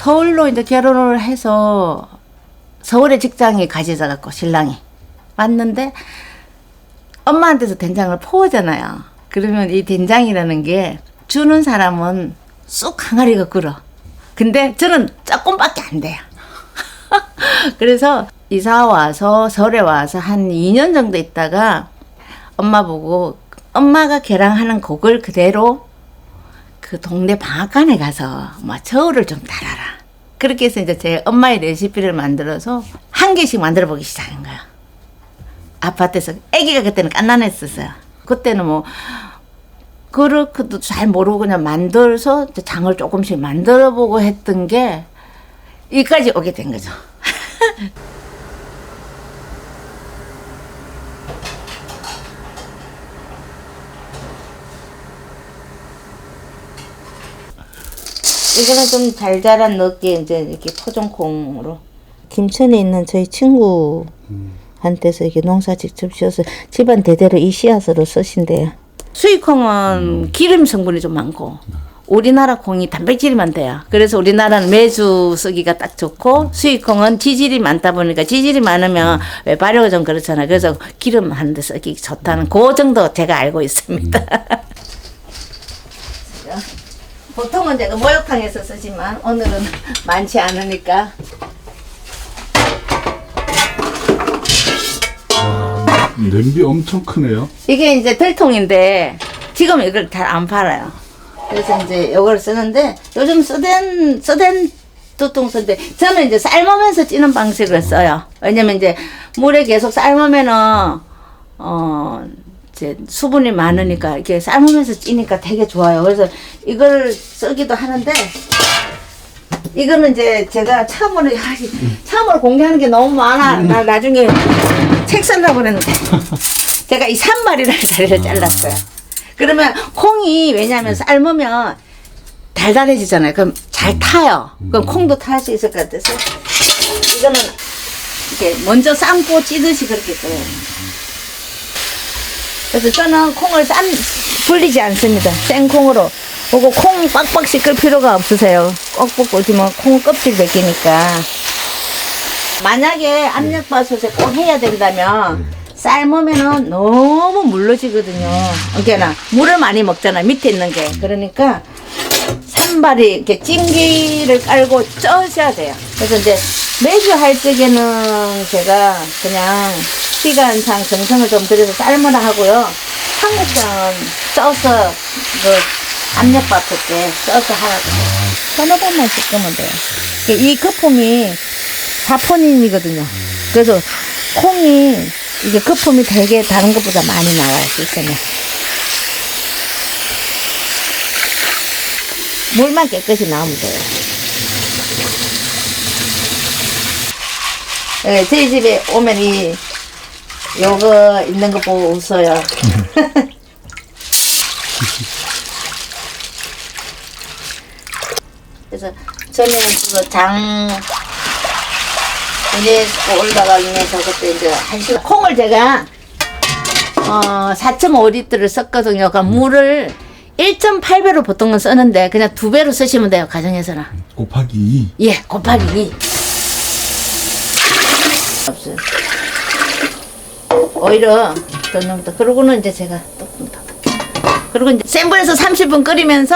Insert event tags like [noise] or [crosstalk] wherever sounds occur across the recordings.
서울로 이제 결혼을 해서 서울에 직장에 가지자 갖고 신랑이 왔는데 엄마한테서 된장을 퍼오잖아요. 그러면 이 된장이라는 게 주는 사람은 쑥 항아리가 끓어. 근데 저는 조금밖에 안 돼요. [laughs] 그래서 이사 와서 서울에 와서 한 2년 정도 있다가 엄마 보고 엄마가 계량하는 곡을 그대로 그 동네 방앗간에 가서 뭐 저울을 좀 달아라. 그렇게 해서 이제 제 엄마의 레시피를 만들어서 한 개씩 만들어 보기 시작한 거야. 아파트에서 아기가 그때는 깐난했었어요. 그때는 뭐 그렇게도 잘 모르고 그냥 만들어서 장을 조금씩 만들어 보고 했던 게 여기까지 오게 된 거죠. 이거는 좀 달달한 넣게 이제 이렇게 토종콩으로 김천에 있는 저희 친구한테서 이게 농사 직접 지어서 집안 대대로 이 씨앗으로 쓰신대요. 수입콩은 기름 성분이 좀 많고 우리나라 콩이 단백질이 돼요. 그래서 우리나라는 매주 쓰기가 딱 좋고 수입콩은 지질이 많다 보니까 지질이 많으면 왜 발효가 좀 그렇잖아요. 그래서 기름 하는데 쓰기 좋다는 그 정도 제가 알고 있습니다. [laughs] 보통은 제가 목욕탕에서 쓰지만 오늘은 [laughs] 많지 않으니까 냄비 엄청 크네요. 이게 이제 들통인데 지금 이걸 잘 안 팔아요. 그래서 이제 이걸 쓰는데 요즘 쓰된 쓰된 두통 쓰는데 저는 이제 삶으면서 찌는 방식을 써요. 왜냐면 이제 물에 계속 삶으면은 어 이제 수분이 많으니까 이렇게 삶으면서 찌니까 되게 좋아요. 그래서 이걸 쓰기도 하는데 이거는 이제 제가 처음으로 야, 처음으로 공개하는 게 너무 많아. 나 나중에 책 쓰려고 그랬는데 [laughs] 제가 이 산발이라는 자리를 [laughs] 잘랐어요. 그러면 콩이 왜냐하면 삶으면 달달해지잖아요. 그럼 잘 타요. 그럼 콩도 탈 수 있을 것 같아서 이거는 이렇게 먼저 삶고 찌듯이 그렇게 써요. 그래서 저는 콩을 삶 불리지 않습니다. 생콩으로. 그리고 콩 빡빡 씻을 필요가 없으세요. 꼭 볶고 지면 콩 껍질 벗기니까. 만약에 압력밥솥에 꼭 해야 된다면 삶으면은 너무 물러지거든요. 그러니까 물을 많이 먹잖아 밑에 있는 게. 그러니까 산발이 이렇게 찜기를 깔고 쪄셔야 돼요. 그래서 이제 매주 할 적에는 제가 그냥 시간상 정성을 좀 들여서 삶으라 하고요. 한국장은 쪄서 그 압력밥솥에 쪄서 하라고. 서너 번만 씻으면 돼요. 이 거품이 사포닌이거든요. 그래서 콩이 이게 거품이 되게 다른 것보다 많이 나와요. 씻으면. 물만 깨끗이 나오면 돼요. 네, 저희 집에 오면 이 요거 있는 거 보고 웃어요. [laughs] 그래서 전에 그장 이제 올라가기 위해서 그때 이제 한 시간 콩을 제가 어 4.5리터를 썼거든요. 그러니까 물을 1.8배로 보통은 쓰는데 그냥 두 배로 쓰시면 돼요. 가정에서는. 곱하기 2. 예, 곱하기 2. 없어요. 오히려 더 넘다. 그러고는 이제 제가 조금 더. 그리고 이제 센 불에서 30분 끓이면서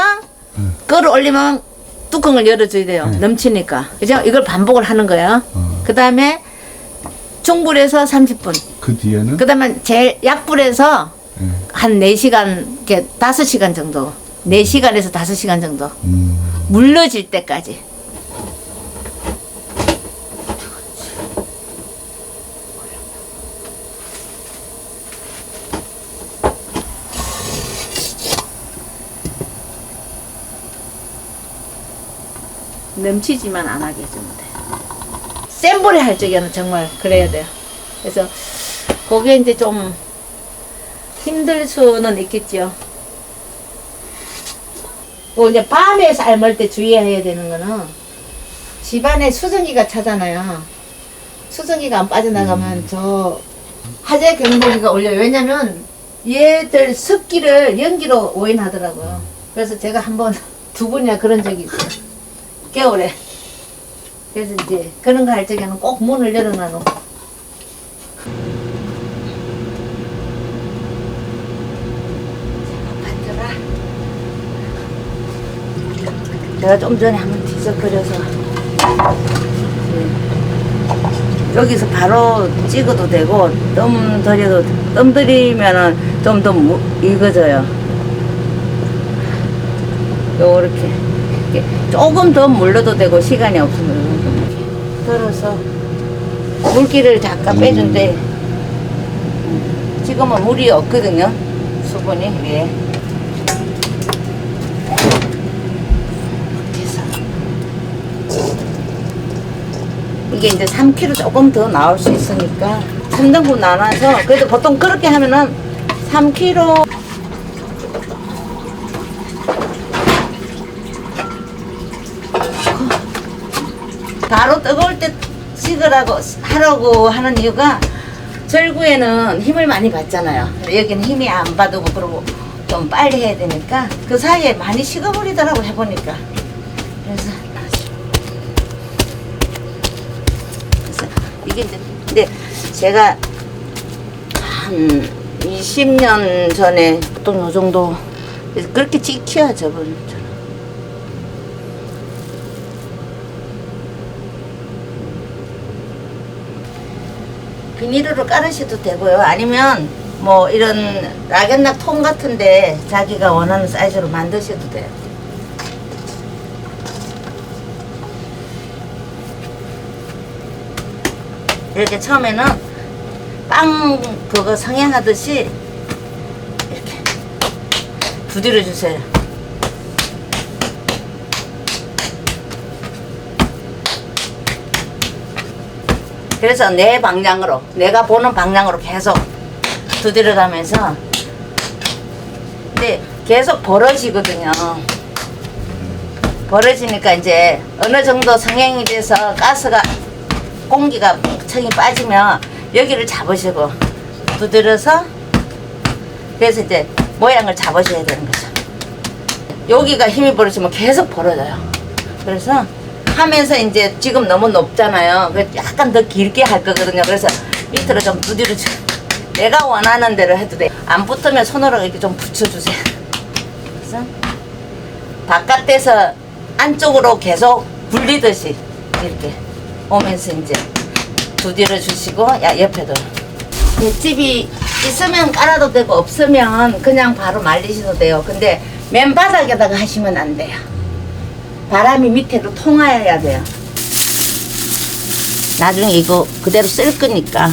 끓어 올리면 뚜껑을 열어줘야 돼요. 넘치니까. 그죠? 이걸 반복을 하는 거예요. 그 다음에 중불에서 30분. 그 뒤에는 그 다음에 제일 약불에서 예. 한 4시간, 이렇게 5시간 정도. 4시간에서 5시간 정도. 음, 물러질 때까지. 넘치지만 안 하게 해주면 돼. 센 불에 할 적에는 정말 그래야 돼요. 그래서 그게 이제 좀 힘들 수는 있겠지요. 그 이제 밤에 삶을 때 주의해야 되는 거는 집안에 수증기가 차잖아요. 수증기가 안 빠져나가면 저 화재 경보기가 올려요. 왜냐면 얘들 습기를 연기로 오인하더라고요. 그래서 제가 한번 [laughs] 두 번이나 그런 적이 있어요. 겨울에. 그래서 이제 그런 거 할 적에는 꼭 문을 열어놔 놓고. 봤더라. 내가 좀 전에 한번 뒤적거려서 예. 여기서 바로 찍어도 되고 뜸 들여도 뜸 들이면은 좀 더 익어져요. 요렇게 이렇게 조금 더 물러도 되고 시간이 없으면 들어서 물기를 잠깐 빼준대. 지금은 물이 없거든요. 수분이 위에. 그래서 이게 이제 3kg 조금 더 나올 수 있으니까 3등분 나눠서 그래도 보통 그렇게 하면은 3kg 바로 뜨거울 때 식으라고 하라고 하는 이유가 절구에는 힘을 많이 받잖아요. 여기는 힘이 안 받고 그러고 좀 빨리 해야 되니까 그 사이에 많이 식어버리더라고 해보니까. 그래서 그래서 이게 이제 근데 제가 한 20년 전에 보통 요 정도 그렇게 찍혀야 저번 비닐으로 깔으셔도 되고요. 아니면 뭐 이런 락앤락 통 같은데 자기가 원하는 사이즈로 만드셔도 돼요. 이렇게 처음에는 빵 그거 성형하듯이 이렇게 두드려 주세요. 그래서 내 방향으로 내가 보는 방향으로 계속 두드려가면서 근데 계속 벌어지거든요. 벌어지니까 이제 어느 정도 성형이 돼서 가스가 공기가 청이 빠지면 여기를 잡으시고 두드려서 그래서 이제 모양을 잡으셔야 되는 거죠. 여기가 힘이 벌어지면 계속 벌어져요. 그래서 하면서 이제 지금 너무 높잖아요. 그래서 약간 더 길게 할 거거든요. 그래서 밑으로 좀 두드려줘. 내가 원하는 대로 해도 돼. 안 붙으면 손으로 이렇게 좀 붙여주세요. 그래서 바깥에서 안쪽으로 계속 굴리듯이 이렇게 오면서 이제 두드려 주시고 야 옆에도 집이 있으면 깔아도 되고 없으면 그냥 바로 말리셔도 돼요. 근데 맨 바닥에다가 하시면 안 돼요. 바람이 밑으로 통하여야 돼요. 나중에 이거 그대로 쓸 거니까.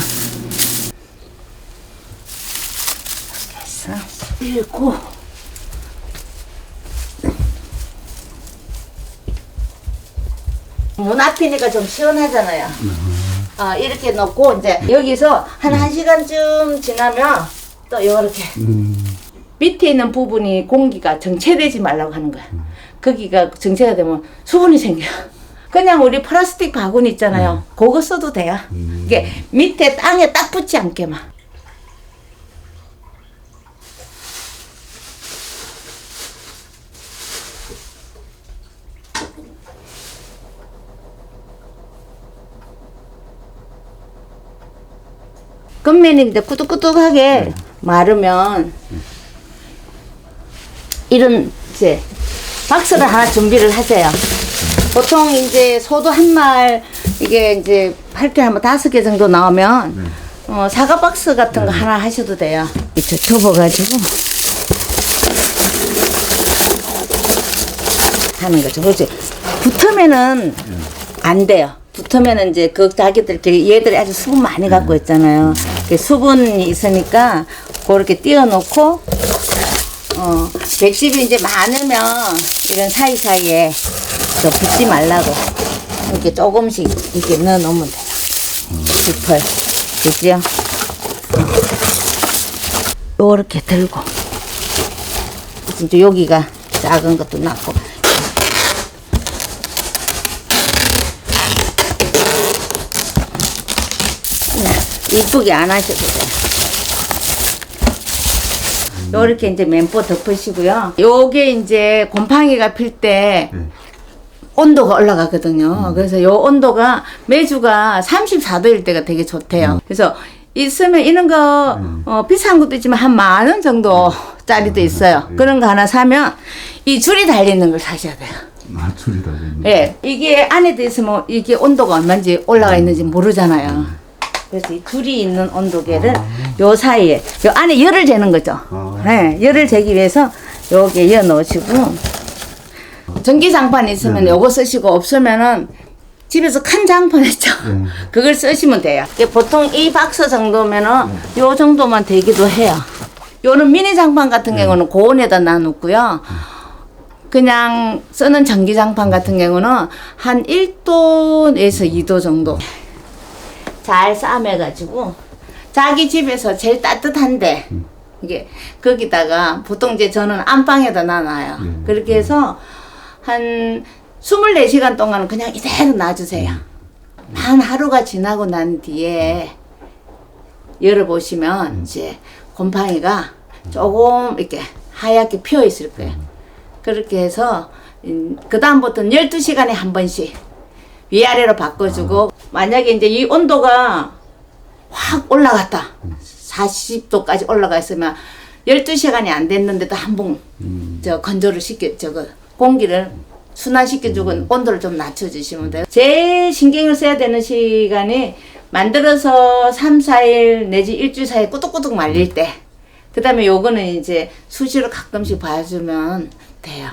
그래서 밀고 문 앞이니까 좀 시원하잖아요. 아, 이렇게 넣고 이제 여기서 한 1시간쯤 지나면 또 이렇게 음, 밑에 있는 부분이 공기가 정체되지 말라고 하는 거야. 거기가 정체가 되면 수분이 생겨. 그냥 우리 플라스틱 바구니 있잖아요. 그거 써도 돼요. 이게 밑에 땅에 딱 붙지 않게만. 이제 꾸덕꾸덕하게 마르면 이런 이제 박스를 하나 준비를 하세요. 보통 이제 소도 한 말 이게 이제 할게 한번 다섯 개 정도 나오면 어, 사과 박스 같은 거 하나 하셔도 돼요. 이렇게 접어가지고 하는 거죠. 그렇지. 붙으면은 안 돼요. 붙으면은 이제 그 자기들 얘들이 아주 수분 많이 갖고 있잖아요. 그 수분이 있으니까 그렇게 띄워놓고 어, 백십이 이제 많으면 이런 사이사이에 저 붙지 말라고 이렇게 조금씩 이렇게 넣어 놓으면 돼요. 짚을. 그죠? 요렇게 들고. 이제 여기가 작은 것도 낳고. 네, 이쁘게 안 하셔도 돼요. 요렇게 이제 면포 덮으시고요. 요게 이제 곰팡이가 필때 네. 온도가 올라가거든요. 그래서 요 온도가 매주가 34도일 때가 되게 좋대요. 그래서 있으면 이런 거 어, 비싼 것도 있지만 한 만 원 정도 짜리도 있어요. 그런 거 하나 사면 이 줄이 달리는 걸 사셔야 돼요. 아, 줄이 달려있네. 예, 이게 안에 있으면 이게 온도가 얼마인지 올라가 있는지 모르잖아요. 그래서 이 줄이 있는 온도계를 요 사이에 요 안에 열을 재는 거죠. 아. 네, 열을 재기 위해서 요게 이어 놓으시고 전기 장판 있으면 요거 쓰시고 없으면은 집에서 큰 장판 있죠. 네. [laughs] 그걸 쓰시면 돼요. 보통 이 박스 정도면은 요 정도만 되기도 해요. 요는 미니 장판 같은 경우는 고온에다 놔놓고요. 그냥 쓰는 전기 장판 같은 경우는 한 1도에서 2도 정도 잘 싸매가지고 자기 집에서 제일 따뜻한데 이게 거기다가 보통 이제 저는 안방에다 놔놔요. 음. 그렇게 해서 한 24시간 동안은 그냥 이대로 놔주세요. 한 하루가 지나고 난 뒤에 열어보시면 이제 곰팡이가 조금 이렇게 하얗게 피어 있을 거예요. 그렇게 해서 그 다음부터는 12시간에 한 번씩 위아래로 바꿔주고 만약에 이제 이 온도가 확 올라갔다 40도까지 올라가 있으면 12시간이 안 됐는데도 한 번 저 건조를 시켜 저거 공기를 순환시켜주고 온도를 좀 낮춰주시면 돼요. 제일 신경을 써야 되는 시간이 만들어서 3, 4일 내지 일주일 사이에 꾸덕꾸덕 말릴 때. 그 다음에 요거는 이제 수시로 가끔씩 봐주면 돼요.